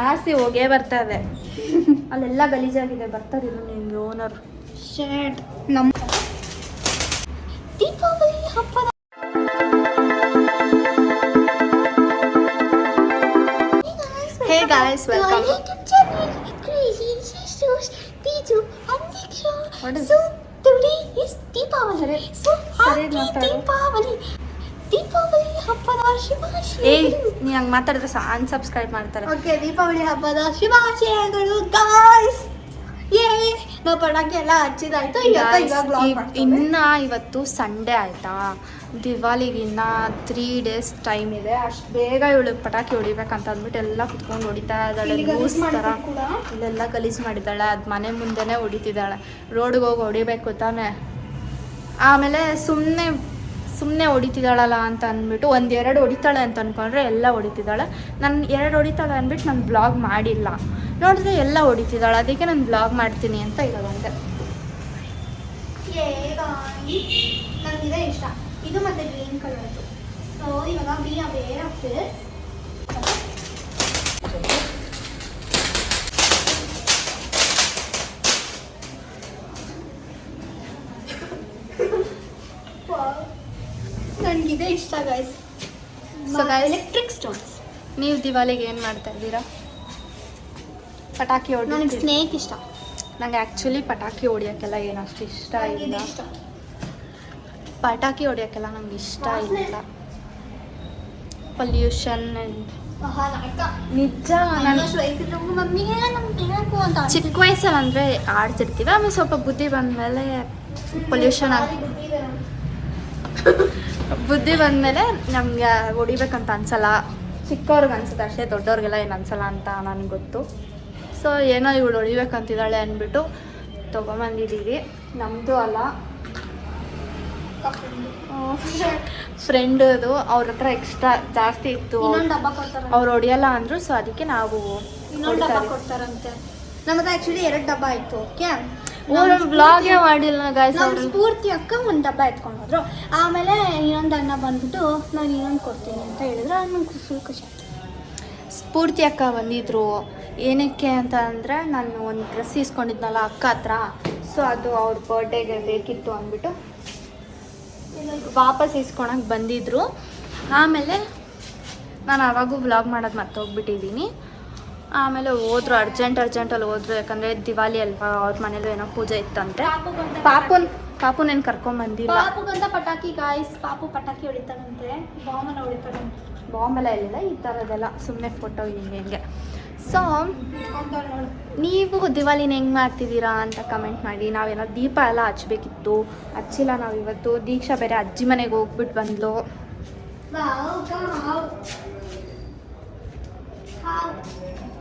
ಜಾಸ್ತಿ ಹೋಗೇ ಬರ್ತಾ ಇದೆ ಅಲ್ಲೆಲ್ಲ ಗಲೀಜಾಗಿದೆ ಬರ್ತಾರೆ ನಿಮ್ಗೆ ಓನರ್ ಶರ್ಟ್ ನಮ್ಮ ದೀಪಾವಳಿ ಹಬ್ಬದ hey guys welcome What is- ಶುಭಾಶಯಗಳು ನೀ ಹಂಗೆ ಮಾತಾಡಿದ್ರೆ ಅನ್ಸಬ್ಸ್ಕ್ರೈಬ್ ಮಾಡ್ತಾರೆ. ಓಕೆ ದೀಪಾವಳಿ ಹಬ್ಬದ ಶುಭಾಶಯಗಳು ಗಾಯ್ಸ್ ಏ ನಾವು ಪಟಾಕಿ ಎಲ್ಲ ಹಚ್ಚಿದಾಯ್ತು. ಇವಾಗ ಇನ್ನ ಇವತ್ತು ಸಂಡೇ ಆಯ್ತಾ? ದಿವಾಲಿಗಿನ್ನ ತ್ರೀ ಡೇಸ್ ಟೈಮ್ ಇದೆ. ಅಷ್ಟು ಬೇಗ ಇವಳು ಪಟಾಕಿ ಹೊಡಿಬೇಕಂತ ಅಂದ್ಬಿಟ್ಟು ಎಲ್ಲ ಕುತ್ಕೊಂಡು ಹೊಡಿತಾ ಇದ್ದಾಳೆ. ಲೂಸ್ ಥರ ಇಲ್ಲೆಲ್ಲ ಗಲೀಜು ಮಾಡಿದ್ದಾಳೆ. ಅದು ಮನೆ ಮುಂದೆನೇ ಹೊಡಿತಿದ್ದಾಳೆ. ರೋಡ್ಗೆ ಹೋಗಿ ಹೊಡಿಬೇಕು ತಾನೆ. ಆಮೇಲೆ ಸುಮ್ಮನೆ ಸುಮ್ಮನೆ ಹೊಡಿತಿದ್ದಾಳಲ್ಲ ಅಂತ ಅಂದ್ಬಿಟ್ಟು ಒಂದು ಎರಡು ಹೊಡಿತಾಳೆ ಅಂತ ಅಂದ್ಕೊಂಡ್ರೆ ಎಲ್ಲ ಹೊಡಿತಿದ್ದಾಳೆ. ನಾನು ಎರಡು ಹೊಡಿತಾಳೆ ಅಂದ್ಬಿಟ್ಟು ನಾನು ಬ್ಲಾಗ್ ಮಾಡಿಲ್ಲ. ನೋಡಿದ್ರೆ ಎಲ್ಲ ಹೊಡಿತಿದ್ದಾಳೆ. ಅದಕ್ಕೆ ನಾನು ಬ್ಲಾಗ್ ಮಾಡ್ತೀನಿ ಅಂತ ಇವಾಗ ಬಂದೆ ಇಷ್ಟ. ಇದು ಮತ್ತೆ ಗ್ರೀನ್ ಕಲರ್ ಸೊ ಇವಾಗ ಆರ್ ನನಗಿದೆ ಇಷ್ಟ guys so guys electric stones ನೀವು ದಿವಾಲಿಗೆ ಏನು ಮಾಡ್ತಾ ಇದ್ದೀರಾ? ಪಟಾಕಿ ನನಗೆ ಹೊಡಿ ಸ್ನೇಕ್ ಇಷ್ಟ. ನಂಗೆ ಆ್ಯಕ್ಚುಲಿ ಪಟಾಕಿ ಹೊಡಿಯೋಕ್ಕೆಲ್ಲ ಏನು ಅಷ್ಟು ಇಷ್ಟ ಇಲ್ಲ. ಪಟಾಕಿ ಹೊಡಿಯೋಕ್ಕೆಲ್ಲ ನಂಗೆ ಇಷ್ಟ ಇಲ್ಲ. ಪೊಲ್ಯೂಷನ್ ಆ್ಯಂಡ್ ನಿಜ ಚಿಕ್ಕ ವಯಸ್ಸಲ್ಲಿ ಅಂದರೆ ಆಡ್ತಿರ್ತೀವಿ ಆಮೇಲೆ ಸ್ವಲ್ಪ ಬುದ್ಧಿ ಬಂದಮೇಲೆ ಪೊಲ್ಯೂಷನ್ ಆಗಿ ಬುದ್ಧಿ ಬಂದಮೇಲೆ ನಮಗೆ ಹೊಡಿಬೇಕಂತ ಅನ್ಸಲ್ಲ. ಚಿಕ್ಕವ್ರಿಗೆ ಅನ್ಸುತ್ತೆ ಅಷ್ಟೇ ದೊಡ್ಡವ್ರಿಗೆಲ್ಲ ಏನು ಅನ್ಸಲ್ಲ ಅಂತ ನನಗೆ ಗೊತ್ತು. ಸೊ ಏನೋ ಇವಳು ಹೊಡಿಬೇಕಂತಿದ್ದಾಳೆ ಅಂದ್ಬಿಟ್ಟು ತೊಗೊಂಬಂದಿದ್ದೀವಿ. ನಮ್ಮದು ಅಲ್ಲ. ಫ್ರೆಂಡದು ಅವ್ರ ಹತ್ರ ಎಕ್ಸ್ಟ್ರಾ ಜಾಸ್ತಿ ಇತ್ತು. ಅವ್ರು ಹೊಡಿಯಲ್ಲ ಅಂದರು ಸೊ ಅದಕ್ಕೆ ನಾವು ಇನ್ನೊಂದು ಡಬ್ಬ ಹೊಡಿತಾರೆ. ಕೊಡ್ತಾರಂತೆ. ನಮ್ಮದು ಆ್ಯಕ್ಚುಲಿ ಎರಡು ಡಬ್ಬ ಆಯಿತು ಓಕೆ ಬ್ಲಾಗೇ ಮಾಡಿಲ್ಲ ಗಾಯ್ಸ್ ನಮ್ಮ ಸ್ಫೂರ್ತಿ ಅಕ್ಕ ಒಂದು ಡಬ್ಬ ಎತ್ಕೊಂಡು ಹೋದ್ರು ಆಮೇಲೆ ಇನ್ನೊಂದು ಅಣ್ಣ ಬಂದ್ಬಿಟ್ಟು ನಾನು ಇನ್ನೊಂದು ಕೊಡ್ತೀನಿ ಅಂತ ಹೇಳಿದ್ರೆ. ನಂಗೆ ಫುಲ್ ಖುಷಿ ಸ್ಫೂರ್ತಿ ಅಕ್ಕ ಬಂದಿದ್ರು. ಏನಕ್ಕೆ ಅಂತ ಅಂದರೆ ನಾನು ಒಂದು ಡ್ರೆಸ್ ಇಸ್ಕೊಂಡಿದ್ನಲ್ಲ ಅಕ್ಕ ಹತ್ರ. ಸೊ ಅದು ಅವ್ರ ಬರ್ಡೇಗೆ ಬೇಕಿತ್ತು ಅಂದ್ಬಿಟ್ಟು ವಾಪಸ್ ಇಸ್ಕೊಳಕ್ಕೆ ಬಂದಿದ್ರು. ಆಮೇಲೆ ನಾನು ಆವಾಗೂ ವ್ಲಾಗ್ ಮಾಡೋದು ಮರ್ತೋಗ್ಬಿಟ್ಟಿದ್ದೀನಿ ಆಮೇಲೆ ಹೋದ್ರು ಅರ್ಜೆಂಟ್ ಅರ್ಜೆಂಟಲ್ಲಿ ಹೋದ್ರು. ಯಾಕಂದರೆ ದಿವಾಲಿ ಅಲ್ವಾ ಅವ್ರ ಮನೇಲೂ ಏನೋ ಪೂಜೆ ಇತ್ತಂತೆ. ಪಾಪುನ್ ಪಾಪುನೇನು ಕರ್ಕೊಂಬಂದಿಲ್ಲ ಪಾಪುಗಂತ ಪಟಾಕಿ ಗಾಯ್ಸ್ ಪಾಪು ಪಟಾಕಿ ಹೊಡಿತಾನಂತೆ ಬಾಂಬನ ಹೊಡಿತಾನಂತೆ ಬಾಂಬೆಲ್ಲ ಇಲ್ಲ ಈ ಥರದ್ದೆಲ್ಲ ಸುಮ್ಮನೆ ಫೋಟೋ ಹಿಂಗೆ ಹಿಂಗೆ. ಸೊ ನೀವು ದಿವಾಲಿನ ಹೆಂಗೆ ಮಾಡ್ತಿದ್ದೀರಾ ಅಂತ ಕಮೆಂಟ್ ಮಾಡಿ. ನಾವೇನೋ ದೀಪ ಎಲ್ಲ ಹಚ್ಬೇಕಿತ್ತು. ಹಚ್ಚಿಲ್ಲ ನಾವು ಇವತ್ತು. ದೀಕ್ಷಾ ಬೇರೆ ಅಜ್ಜಿ ಮನೆಗೆ ಹೋಗ್ಬಿಟ್ಟು ಬಂದ್ಲು.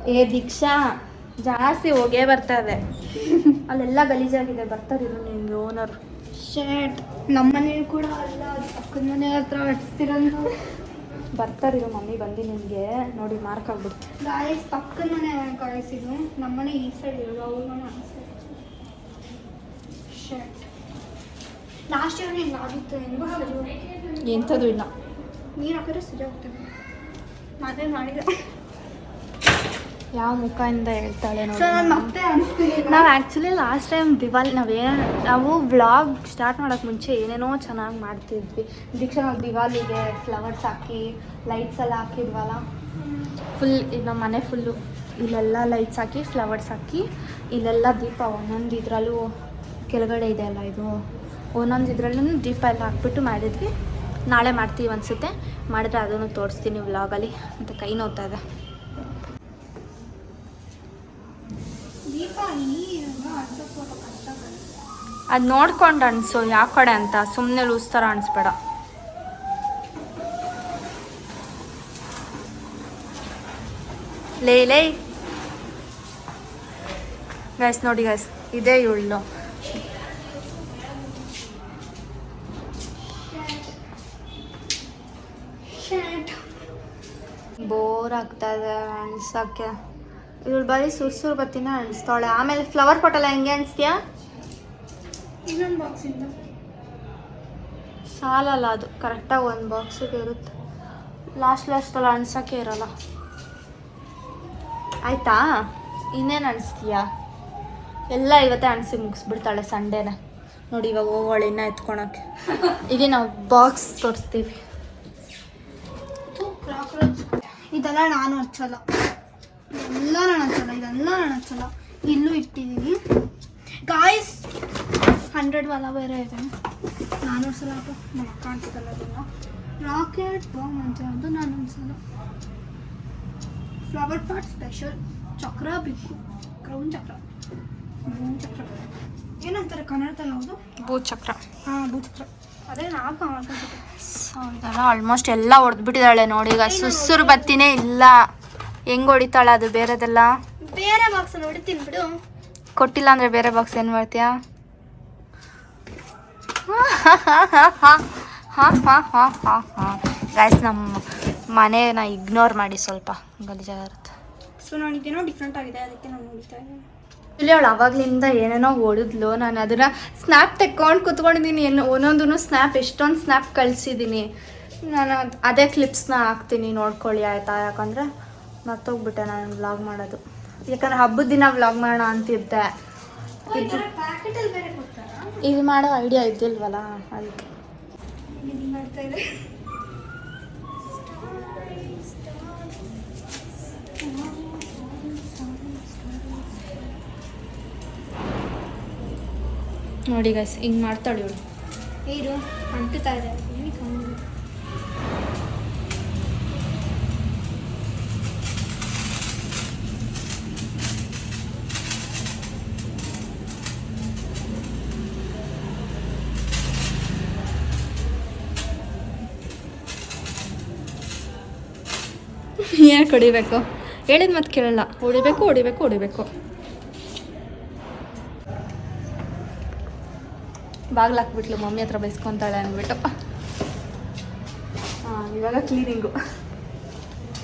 ಏ ದೀಕ್ಷಾ ಜಾಸ್ತಿ ಹೋಗೇ ಬರ್ತದೆ. ಅಲ್ಲೆಲ್ಲ ಗಲೀಜಾಗಿದೆ ಬರ್ತಾರಿರು ನಿಮ್ಗೆ ಓನರ್. ಶರ್ಟ್ ನಮ್ಮ ಮನೇಲಿ ಕೂಡ ಅಲ್ಲ ಅಕ್ಕನ ಮನೆ ಹತ್ರ ಹಚ್ತಿರೋದು. ಬರ್ತಾರಿರು ಮಮ್ಮಿ ಬಂದು ನಿಮಗೆ ನೋಡಿ ಮಾರ್ಕ್ ಆಗ್ಬಿಡ್ತು. ಗಾಯಸ್ ಪಕ್ಕದ ಮನೆ ಗಾಯಸ್ ಇದು. ನಮ್ಮ ಮನೆ ಈ ಸೈಡ್ ಇರೋದು ಅವ್ರ ಮನೆ ಆ ಸೈಡ್ ಶರ್ಟ್ ಲಾಸ್ಟ್ ಇಯರ್ ಹಿಂಗೆ ಆಗಿತ್ತು. ಎಂಥದ್ದು ಇಲ್ಲ. ನೀರು ಹಾಕಿದ್ರೆ ಸರಿ ಹೋಗ್ತದೆ. ಮದುವೆ ಮಾಡಿದೆ ಯಾವ ಮುಖದಿಂದ ಹೇಳ್ತಾಳೆ ನಾವು ಆ್ಯಕ್ಚುಲಿ ಲಾಸ್ಟ್ ಟೈಮ್ ದಿವಾಲಿ ನಾವೇನು ನಾವು ವ್ಲಾಗ್ ಸ್ಟಾರ್ಟ್ ಮಾಡೋಕ್ಕೆ ಮುಂಚೆ ಏನೇನೋ ಚೆನ್ನಾಗಿ ಮಾಡ್ತಿದ್ವಿ. ದೀಕ್ಷಾ ನಾವು ದಿವಾಲಿಗೆ ಫ್ಲವರ್ಸ್ ಹಾಕಿ ಲೈಟ್ಸ್ ಎಲ್ಲ ಹಾಕಿದ್ವಲ್ಲ? ಫುಲ್ ನಮ್ಮ ಮನೆ ಫುಲ್ಲು ಇಲ್ಲೆಲ್ಲ ಲೈಟ್ಸ್ ಹಾಕಿ ಫ್ಲವರ್ಸ್ ಹಾಕಿ ಇಲ್ಲೆಲ್ಲ ದೀಪ ಒಂದೊಂದು ಇದರಲ್ಲೂ ಕೆಳಗಡೆ ಇದೆ ಅಲ್ಲ ಇದು. ಒಂದೊಂದು ಇದರಲ್ಲೂ ದೀಪ ಎಲ್ಲ ಹಾಕ್ಬಿಟ್ಟು ಮಾಡಿದ್ವಿ. ನಾಳೆ ಮಾಡ್ತೀವಿ ಅನಿಸುತ್ತೆ. ಮಾಡಿದ್ರೆ ಅದನ್ನು ತೋರಿಸ್ತೀನಿ ವ್ಲಾಗಲ್ಲಿ ಅಂತ ಕೈ ನೋಡ್ತಾ ಇದೆ. ಅದು ನೋಡ್ಕೊಂಡು ಅನ್ಸು ಯಾವ ಕಡೆ ಅಂತ. ಸುಮ್ಮನೆ ಲೂಸ್ ಥರ ಅನ್ಸ್ಬೇಡ. ಲೇ ಲೇ. ಗೈಸ್ ನೋಡಿ ಗೈಸ್ ಇದೇ ಇವಳು ಬೋರ್ ಆಗ್ತಾ ಇದೆ ಅನ್ಸಕ್ಕೆ. ಇವಳು ಬರೀ ಸುರ್ಸುರ್ ಬತ್ತಿನ ಅನಿಸ್ತಾಳೆ ಆಮೇಲೆ ಫ್ಲವರ್ ಕೊಟ್ಟಲ್ಲ ಹೆಂಗೆ ಅನಿಸ್ತೀಯಾ? ಇನ್ನೊಂದು ಬಾಕ್ಸಿಂದ ಸಾಲಲ್ಲ ಅದು. ಕರೆಕ್ಟಾಗಿ ಒಂದು ಬಾಕ್ಸಿಗೆ ಇರುತ್ತೆ. ಲಾಸ್ಟ್ ಲಾಸ್ಟಲ್ಲಿ ಅನ್ಸೋಕ್ಕೆ ಇರಲ್ಲ. ಆಯ್ತಾ? ಇನ್ನೇನು ಅನಿಸ್ತೀಯಾ? ಎಲ್ಲ ಇವತ್ತೇ ಅನಿಸಿ ಮುಗಿಸ್ಬಿಡ್ತಾಳೆ ಸಂಡೇನ. ನೋಡಿ ಇವಾಗ ಹೋಗೋಳು ಇನ್ನ ಎತ್ಕೊಳಕ್ಕೆ. ಈಗ ನಾವು ಬಾಕ್ಸ್ ತೋರಿಸ್ತೀವಿ. ಇದೆಲ್ಲ ನಾನು ಹಚ್ಚಲ್ಲ ಎಲ್ಲ ನನ್ನ ಹಚ್ಚಲ್ಲ ಇದೆಲ್ಲ ನನ್ನ ಇಲ್ಲೂ ಇಟ್ಟಿದ್ದೀನಿ ಗಾಯ್ಸ್ ಹಂಡ್ರೆಡ್ ವಾಲ ಬೇರೆ ಇದೆ. ನಾನು ಒಂದ್ಸಲ ಸಲ ಕಾಣಿಸ್ತಲ್ಲ ಅದೆಲ್ಲ. ರಾಕೆಟ್ ಬಾಂಬ್ ಅಂತ ಅದು ನಾನು ಒಂದ್ಸಲ ಫ್ಲವರ್ ಪಾಟ್ ಸ್ಪೆಷಲ್ ಚಕ್ರ ಬಿಕ್ಕು ಕ್ರೌನ್ ಚಕ್ರ. ಭೂಮಿ ಚಕ್ರ. ಏನಂತಾರೆ ಕನ್ನಡದಲ್ಲಿ ಹೌದು? ಭೂಚಕ್ರ ಹಾಂ ಭೂಚಕ್ರ ಅದೇ ನಾಲ್ಕು ಇದೆಲ್ಲ ಆಲ್ಮೋಸ್ಟ್ ಎಲ್ಲ ಹೊಡೆದ್ಬಿಟ್ಟಿದ್ದಾಳೆ ನೋಡಿ ಈಗ ಸುಸುರು ಬತ್ತಿನೇ ಇಲ್ಲ. ಹೆಂಗ್ ಹೊಡಿತಾಳ ಅದು ಬೇರೆದೆಲ್ಲ? ಬೇರೆ ಬಾಕ್ಸ್ ಹೊಡಿತೀನಿ ಬಿಡು. ಕೊಟ್ಟಿಲ್ಲ ಅಂದ್ರೆ ಬೇರೆ ಬಾಕ್ಸ್ ಏನು ಮಾಡ್ತೀಯಾ? ಹಾಂ ಹಾಂ ಹಾಂ ಹಾಂ ಹಾಂ ಗಾಯ್ಸ್ ನಮ್ಮ ಮನೆನ ಇಗ್ನೋರ್ ಮಾಡಿ ಸ್ವಲ್ಪ ಗಲೀಜಾಗಿರುತ್ತೆ ಸೊ ನಾನು ಇದೇನೋ ಡಿಫ್ರೆಂಟ್ ಆಗಿದೆ ಅದಕ್ಕೆ ನಾನು ನೋಡ್ತಾ ಇದ್ದೀನಿ. ಇಲ್ಲಿ ಅವಳು ಅವಾಗ್ಲಿಂದ ಏನೇನೋ ಹೊಡಿದ್ಲು ನಾನು ಅದನ್ನ ಸ್ನ್ಯಾಪ್ ತೆಕ್ಕೊಂಡು ಕುತ್ಕೊಂಡಿದ್ದೀನಿ. ಏನು ಒಂದೊಂದು ಸ್ನ್ಯಾಪ್ ಎಷ್ಟೊಂದು ಸ್ನ್ಯಾಪ್ ಕಳಿಸಿದ್ದೀನಿ. ನಾನು ಅದೇ ಅದೇ ಕ್ಲಿಪ್ಸ್ನ ಹಾಕ್ತೀನಿ ನೋಡ್ಕೊಳ್ಳಿ ಆಯಿತಾ ಯಾಕಂದರೆ ಮರ್ತೋಗ್ಬಿಟ್ಟೆ ನಾನು ವ್ಲಾಗ್ ಮಾಡೋದು. ಯಾಕಂದ್ರೆ ಹಬ್ಬದ ದಿನ ವ್ಲಾಗ್ ಮಾಡೋಣ ಅಂತಿದ್ದೆ. ಇದು ಮಾಡೋ ಐಡಿಯಾ ಇದ್ದಿಲ್ವಲ್ಲ ಅದಕ್ಕೆ. ನೋಡಿ ಗೈಸ್ ಹಿಂಗೆ ಮಾಡ್ತಾಳೆ ಇವಳು. ನೀರು ಅಂಟುತ್ತಾ ಇದೆ ಏನು ಹೊಡಿಬೇಕು ಹೇಳಿದ ಮತ್ತೆ ಕೇಳಲ್ಲ. ಹೊಡಿಬೇಕು ಹೊಡಿಬೇಕು ಹೊಡಿಬೇಕು. ಬಾಗ್ಲಾಕ್ಬಿಟ್ಲು ಮಮ್ಮಿ ಹತ್ರ ಬೈಸ್ಕೊತಾಳೆ ಅಂದ್ಬಿಟ್ಟು. ಹಾಂ ಇವಾಗ ಕ್ಲೀನಿಂಗು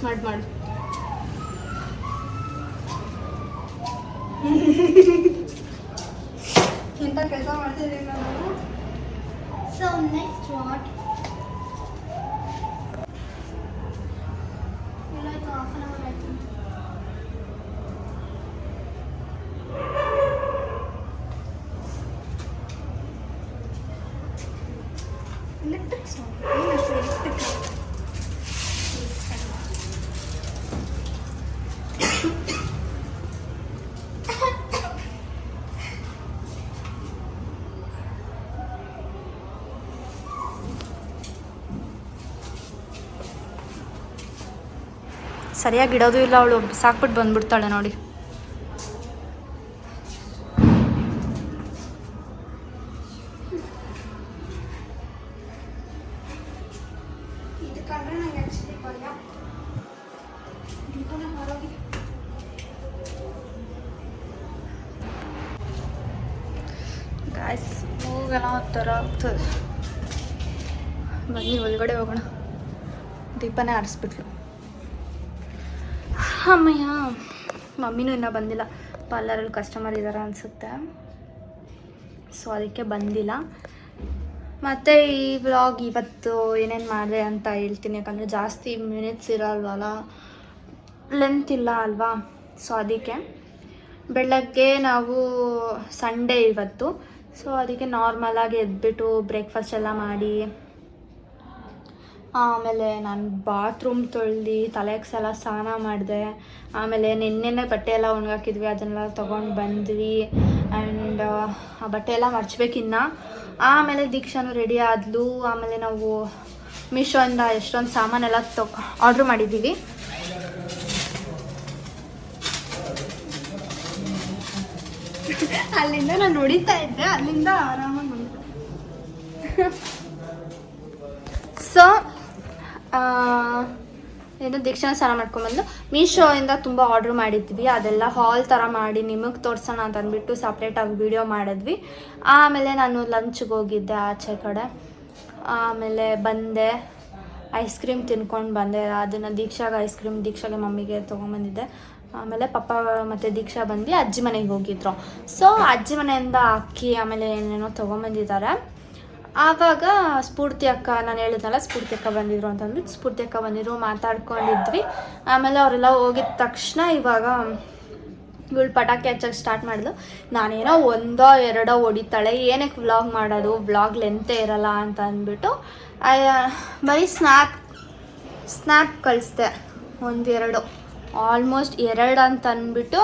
ಮಾಡಿ ಮಾಡು. ಎಂಥ ಕೆಲಸ ಮಾಡ್ತಿದ್ದೀನಿ ನಾನು ಸೊ ನೆಕ್ಸ್ಟ್ ವಾಟ್ ಎಲ್ಲಾಯ್ತು ಹಾಫ್ ಆನ್ ಅವರ್ ಆಯ್ತು ಎಲೆಕ್ಟ್ರಿಕ್ ಸ್ಟವ್ ಎಲೆಕ್ಟ್ರಿಕ್ ಸರಿಯಾಗಿ ಇಡೋದು ಇಲ್ಲ ಅವಳು. ಸಾಕ್ಬಿಟ್ಟು ಬಂದ್ಬಿಡ್ತಾಳೆ ನೋಡಿ. ಹೋಗಲ್ಲ ಒಂಥರ ಆಗ್ತದೆ. ಬನ್ನಿ, ಒಳಗಡೆ ಹೋಗೋಣ. ದೀಪನೇ ಆರಿಸ್ಬಿಟ್ಲು. ಅಮ್ಮಯ್ಯ. ಮಮ್ಮಿನೂ ಇನ್ನೂ ಬಂದಿಲ್ಲ. ಪಾರ್ಲರಲ್ಲಿ ಕಸ್ಟಮರ್ ಇದ್ದಾರೆ ಅನಿಸುತ್ತೆ. ಸೊ ಅದಕ್ಕೆ ಬಂದಿಲ್ಲ. ಮತ್ತು ಈ ವ್ಲಾಗ್ ಇವತ್ತು ಏನೇನು ಮಾಡಿದೆ ಅಂತ ಹೇಳ್ತೀನಿ. ಯಾಕಂದರೆ ಜಾಸ್ತಿ ಮಿನಿಟ್ಸ್ ಇರಲ್ವಲ್ಲ? ಲೆಂತ್ ಇಲ್ಲ ಅಲ್ವಾ? ಸೊ ಅದಕ್ಕೆ ಬೆಳಗ್ಗೆ ನಾವು ಸಂಡೇ ಇವತ್ತು. ಸೊ ಅದಕ್ಕೆ ನಾರ್ಮಲಾಗಿ ಎದ್ಬಿಟ್ಟು ಬ್ರೇಕ್ಫಾಸ್ಟ್ ಎಲ್ಲ ಮಾಡಿ ಆಮೇಲೆ ನಾನು ಬಾತ್ರೂಮ್ ತೊಳ್ದು ತಲೆಗೆ ಸಲ ಸ್ನಾನ ಮಾಡಿದೆ. ಆಮೇಲೆ ನಿನ್ನೆನೆ ಬಟ್ಟೆ ಎಲ್ಲ ಒಣಗಾಕಿದ್ವಿ, ಅದನ್ನೆಲ್ಲ ತೊಗೊಂಡು ಬಂದ್ವಿ. ಆ್ಯಂಡ್ ಆ ಬಟ್ಟೆ ಎಲ್ಲ ಮರ್ಚ್ಬೇಕಿನ್ನ ಆಮೇಲೆ ದೀಕ್ಷಾನು ರೆಡಿ ಆದ್ಲು. ಆಮೇಲೆ ನಾವು ಮೀಶೋಯಿಂದ ಎಷ್ಟೊಂದು ಸಾಮಾನೆಲ್ಲ ತೊಕ್ ಆರ್ಡ್ರ್ ಮಾಡಿದ್ದೀವಿ. ಅಲ್ಲಿಂದ ನಾನು ನೋಡಿತಾ ಇದ್ದೆ, ಅಲ್ಲಿಂದ ಆರಾಮಾಗಿ ಸೊ ಏನು ದೀಕ್ಷಾ ಸ್ನಾನ ಮಾಡ್ಕೊಂಬಂದು ಮೀಶೋಯಿಂದ ತುಂಬ ಆರ್ಡರ್ ಮಾಡಿದ್ವಿ. ಅದೆಲ್ಲ ಹಾಲ್ ಥರ ಮಾಡಿ ನಿಮಗೆ ತೋರಿಸೋಣ ಅಂತ ಅಂದ್ಬಿಟ್ಟು ಸಪ್ರೇಟಾಗಿ ವಿಡಿಯೋ ಮಾಡಿದ್ವಿ. ಆಮೇಲೆ ನಾನು ಲಂಚ್ಗೆ ಹೋಗಿದ್ದೆ ಆಚೆ ಕಡೆ. ಆಮೇಲೆ ಬಂದೆ. ಐಸ್ ಕ್ರೀಮ್ ತಿನ್ಕೊಂಡು ಬಂದೆ. ಅದನ್ನು ದೀಕ್ಷಾಗೆ ಐಸ್ ಕ್ರೀಮ್ ದೀಕ್ಷಾಗೆ ಮಮ್ಮಿಗೆ ತೊಗೊಂಬಂದಿದ್ದೆ ಆಮೇಲೆ ಪಪ್ಪ ಮತ್ತು ದೀಕ್ಷಾ ಬಂದು ಅಜ್ಜಿ ಮನೆಗೆ ಹೋಗಿದ್ರು. ಸೊ ಅಜ್ಜಿ ಮನೆಯಿಂದ ಅಕ್ಕಿ, ಆಮೇಲೆ ಏನೇನೋ ತೊಗೊಂಬಂದಿದ್ದಾರೆ ಆವಾಗ ಸ್ಫೂರ್ತಿ ಅಕ್ಕ ನಾನು ಹೇಳಿದ್ನಲ್ಲ, ಸ್ಫೂರ್ತಿ ಅಕ್ಕ ಬಂದಿದ್ರು ಅಂತ ಅಂದ್ಬಿಟ್ಟು ಸ್ಫೂರ್ತಿ ಅಕ್ಕ ಬಂದಿದ್ರು, ಮಾತಾಡ್ಕೊಂಡಿದ್ವಿ. ಆಮೇಲೆ ಅವರೆಲ್ಲ ಹೋಗಿದ ತಕ್ಷಣ ಇವಾಗ ಇವಳು ಪಟಾಕಿ ಹಚ್ಚಕ್ಕೆ ಸ್ಟಾರ್ಟ್ ಮಾಡಿದ್ಲು. ನಾನೇನೋ ಒಂದೋ ಎರಡೋ ಹೊಡಿತಾಳೆ ಏನಕ್ಕೆ ವ್ಲಾಗ್ ಮಾಡೋದು ವ್ಲಾಗ್ ಲೆಂತೇ ಇರಲ್ಲ ಅಂತ ಅಂದ್ಬಿಟ್ಟು ಬರೀ ಸ್ನ್ಯಾಪ್ ಸ್ನ್ಯಾಪ್ ಕಳಿಸ್ದೆ. ಒಂದೆರಡು ಆಲ್ಮೋಸ್ಟ್ ಎರಡು ಅಂತ ಅಂದ್ಬಿಟ್ಟು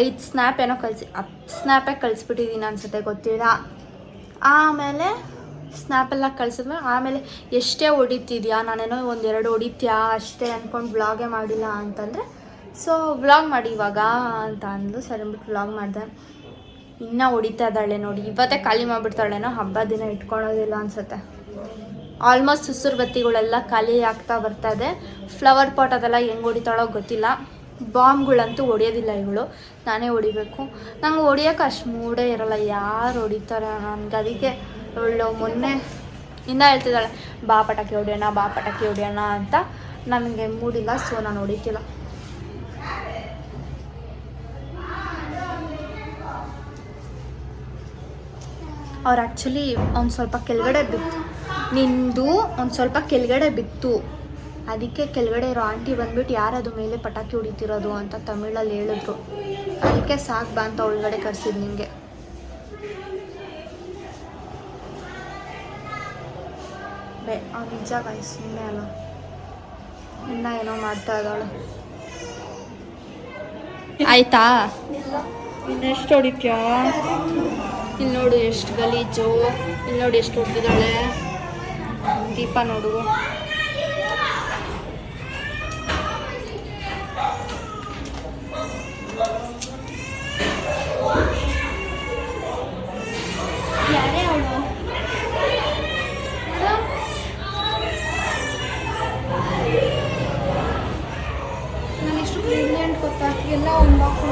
ಐದು ಸ್ನ್ಯಾಪ್ ಏನೋ ಕಳಿಸಿ, ಹತ್ತು ಸ್ನ್ಯಾಪೇ ಕಳಿಸ್ಬಿಟ್ಟಿದ್ದೀನಿ ಅನ್ಸುತ್ತೆ, ಗೊತ್ತಿಲ್ಲ. ಆಮೇಲೆ ಸ್ನ್ಯಾಪ್ ಎಲ್ಲ ಕಳಿಸಿದ್ಮೇಲೆ ಆಮೇಲೆ ಎಷ್ಟೇ ಹೊಡಿತಿದ್ಯಾ? ನಾನೇನೋ ಒಂದೆರಡು ಹೊಡಿತೀಯಾ? ಅಷ್ಟೇ ಅಂದ್ಕೊಂಡು ವ್ಲಾಗೇ ಮಾಡಿಲ್ಲ ಅಂತಂದರೆ ಸೊ ವ್ಲಾಗ್ ಮಾಡಿ ಇವಾಗ ಅಂತ ಅಂದು ಸರಿ ಅಂದ್ಬಿಟ್ಟು ವ್ಲಾಗ್ ಮಾಡಿದೆ. ಇನ್ನೂ ಹೊಡಿತಾ ಇದ್ದಾಳೆ ನೋಡಿ. ಇವತ್ತೇ ಖಾಲಿ ಮಾಡಿಬಿಡ್ತಾಳೇನೋ? ಹಬ್ಬ ದಿನ ಇಟ್ಕೊಳೋದಿಲ್ಲ ಅನ್ಸುತ್ತೆ. ಆಲ್ಮೋಸ್ಟ್ ಸುಸುರು ಬತ್ತಿಗಳೆಲ್ಲ ಖಾಲಿ ಆಗ್ತಾ ಬರ್ತಾ ಇದೆ. ಫ್ಲವರ್ ಪಾಟ್ ಅದೆಲ್ಲ ಹೆಂಗೆ ಹೊಡಿತಾಳೋ ಗೊತ್ತಿಲ್ಲ. ಬಾಂಬ್ಗಳಂತೂ ಹೊಡೆಯೋದಿಲ್ಲ ಇವಳು. ನಾನೇ ಹೊಡಿಬೇಕು. ನಂಗೆ ಹೊಡಿಯೋಕೆ ಅಷ್ಟು ಮೂಡೇ ಇರಲ್ಲ. ಯಾರು ಹೊಡಿತಾರೆ? ನನಗೆ ಅದಕ್ಕೆ ಇವಳು ಮೊನ್ನೆ ಇಂದ ಹೇಳ್ತಿದ್ದಾಳೆ, ಬಾ ಪಟಾಕಿ ಹೊಡಿಯೋಣ ಬಾ ಪಟಾಕಿ ಹೊಡಿಯೋಣ ಅಂತ ನನಗೆ ಮೂಡಿಲ್ಲ ಸೊ ನಾನು ಹೊಡಿತಿಲ್ಲ. ಅವ್ರು ಆ್ಯಕ್ಚುಲಿ ಒಂದು ಸ್ವಲ್ಪ ಕೆಳಗಡೆ ಬಿತ್ತು. ನಿಂದು ಒಂದು ಸ್ವಲ್ಪ ಕೆಳಗಡೆ ಬಿತ್ತು. ಅದಕ್ಕೆ ಕೆಳಗಡೆ ಇರೋ ಆಂಟಿ ಬಂದ್ಬಿಟ್ಟು ಯಾರದು ಮೇಲೆ ಪಟಾಕಿ ಹೊಡಿತಿರೋದು ಅಂತ ತಮಿಳಲ್ಲಿ ಹೇಳಿದ್ರು. ಅದಕ್ಕೆ ಸಾಕು ಬಾ ಅಂತ ಒಳಗಡೆ ಕರ್ಸಿದ್ ನಿಂಗೆ. ಬೇ ಆ ನಿಜ ಬಾಯ್ ಸುಮ್ಮನೆ ಅಲ್ಲ. ಇನ್ನ ಏನೋ ಮಾಡ್ತಾ ಇದ್ದಾಳೆ. ಆಯ್ತಾ? ಇನ್ನೆಷ್ಟು ಹೊಡಿತ್ಯಾ? ಇಲ್ಲಿ ನೋಡು ಎಷ್ಟು ಗಲೀಜು. ಇಲ್ಲಿ ನೋಡಿ ಎಷ್ಟು ಹೊಡೆದಿದ್ದಾಳೆ. ದೀಪ ನೋಡು ಯಾರೇ ಅವಳು ನಾನು ಎಷ್ಟು ಬ್ರಿಲಿಯಂಟ್ ಗೊತ್ತಾ ಎಲ್ಲ ಒಂದು ಬಾಕ್ಸ್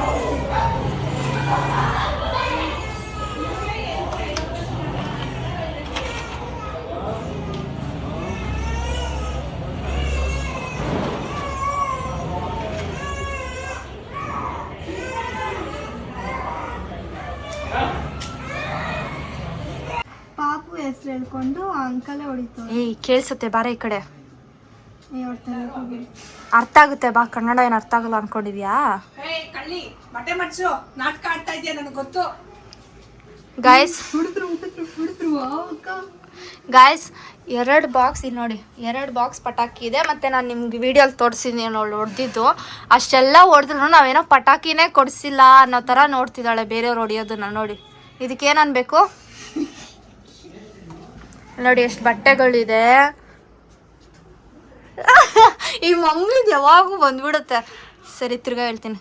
ಪಾಪು ಹೆಸರು ಹೇಳ್ಕೊಂಡು ಆ ಅಂಕಲೇ ಹೊಡಿತು ಏಯ್ ಕೇಳಿಸುತ್ತೆ ಬಾರ ಈ ಕಡೆ. ಅರ್ಥ ಆಗುತ್ತೆ ಬಾ ಕನ್ನಡ ಏನು ಅರ್ಥ ಆಗಲ್ಲ ಅನ್ಕೊಂಡಿದ್ಯಾ? ಕಳ್ಳಿ ಬಟ್ಟೆ ಮಡ್ಸು ನಾಟಕ ಆಡ್ತಾ ಇದೆಯಾ ನನಗೆ ಗೊತ್ತು. ಗಾಯ್ಸ್ ಹುಡುದ್ರು ಹುಡುದ್ರು ಹುಡುದ್ರು ಅಕ್ಕ ಗಾಯ್ಸ್ ಎರಡು ಬಾಕ್ಸ್ ಇಲ್ಲಿ ನೋಡಿ ಎರಡು ಬಾಕ್ಸ್ ಪಟಾಕಿ ಇದೆ ಮತ್ತು ನಾನು ನಿಮ್ಗೆ ವೀಡಿಯೋಲಿ ತೋರಿಸಿದ್ದೀನಿ ಅವಳು ಹೊಡೆದಿದ್ದು. ಅಷ್ಟೆಲ್ಲ ಹೊಡೆದ್ರು ನಾವೇನೋ ಪಟಾಕಿನೇ ಕೊಡಿಸಿಲ್ಲ ಅನ್ನೋ ಥರ ನೋಡ್ತಿದ್ದಾಳೆ ಬೇರೆಯವ್ರು ಹೊಡಿಯೋದನ್ನ ನೋಡಿ. ಇದಕ್ಕೇನು ಅನ್ಬೇಕು? ನೋಡಿ ಎಷ್ಟು ಬಟ್ಟೆಗಳಿದೆ. ಈ ಮಮ್ಮಿದು ಯಾವಾಗೂ ಬಂದ್ಬಿಡುತ್ತೆ. ಸರಿ, ತಿರ್ಗಾ ಹೇಳ್ತೀನಿ.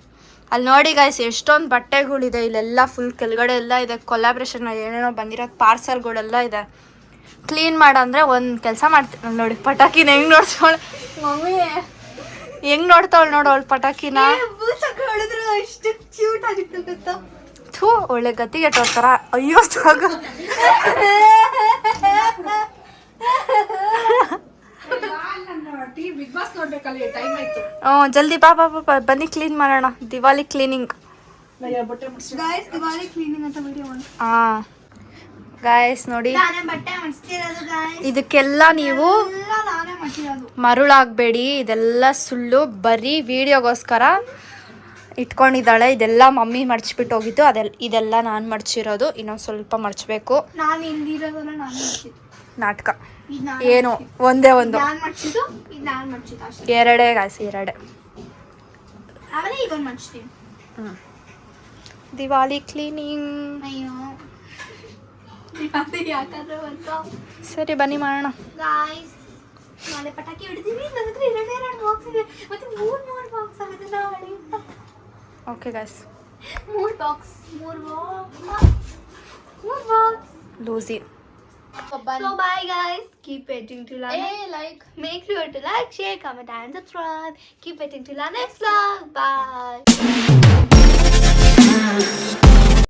ಅಲ್ಲಿ ನೋಡಿ ಗಾಯ್ಸ್ ಎಷ್ಟೊಂದು ಬಟ್ಟೆಗಳಿದೆ. ಇಲ್ಲೆಲ್ಲ ಫುಲ್ ಕೆಳಗಡೆ ಎಲ್ಲ ಇದೆ. ಕೊಲಾಬ್ರೇಷನ್ ಏನೇನೋ ಬಂದಿರೋ ಪಾರ್ಸಲ್ಗಳೆಲ್ಲ ಇದೆ. ಕ್ಲೀನ್ ಮಾಡಂದ್ರೆ ಒಂದು ಕೆಲಸ ಮಾಡ್ತೀನಿ. ನೋಡಿ, ಪಟಾಕಿನ ಹೆಂಗೆ ನೋಡ್ತಾವಳೆ. ಮಮ್ಮಿ, ಹೆಂಗೆ ನೋಡ್ತಾವಳು ನೋಡು ಅವಳು ಪಟಾಕಿನ. ಥೂ ಒಳ್ಳೆ ಗತಿಗೆ ತೋರ್ತಾರ. ಅಯ್ಯೋ ಸಾಕು ಹ್ಞೂ ಜಲ್ದಿ ಬಾ ಬಾ ಬಾ, ಬನ್ನಿ ಕ್ಲೀನ್ ಮಾಡೋಣ. ದಿವಾಲಿ ಕ್ಲೀನಿಂಗ್ ಹಾಂ ಗಾಯ್ಸ್ ನೋಡಿ. ಇದಕ್ಕೆಲ್ಲ ನೀವು ಮರುಳಾಗಬೇಡಿ. ಇದೆಲ್ಲ ಸುಳ್ಳು. ಬರೀ ವಿಡಿಯೋಗೋಸ್ಕರ ಇಟ್ಕೊಂಡಿದ್ದಾಳೆ. ಇದೆಲ್ಲ ಮಮ್ಮಿ ಮಡ್ಚಿಬಿಟ್ಟು ಹೋಗಿದ್ದು. ಅದೆಲ್ಲ ಇದೆಲ್ಲ ನಾನು ಮಡ್ಚಿರೋದು ಇನ್ನೊಂದು ಸ್ವಲ್ಪ ಮಡ್ಚಬೇಕು ನಾನು ನಾನು ನಾಟಕ. ಏನು? ಒಂದೇ ಒಂದು. ಎರಡೇ ಗಾಸಿ ಎರಡೇ. ದಿವಾಲಿ ಕ್ಲೀನಿಂಗ್. ಸರಿ ಬನ್ನಿ ಮಾಡೋಣ. ಪಟಾಕಿ ಹಿಡಿದೀವಿ ಮತ್ತೆ ಮೂರು ಮೂರು ಬಾಕ್ಸ್ ಆಗುತ್ತೆ Okay, guys. More box. More box. More box. Lose it. So bye guys. Keep waiting till our hey, like. Make sure to like, share, comment, and subscribe. Keep waiting till our next vlog. Bye.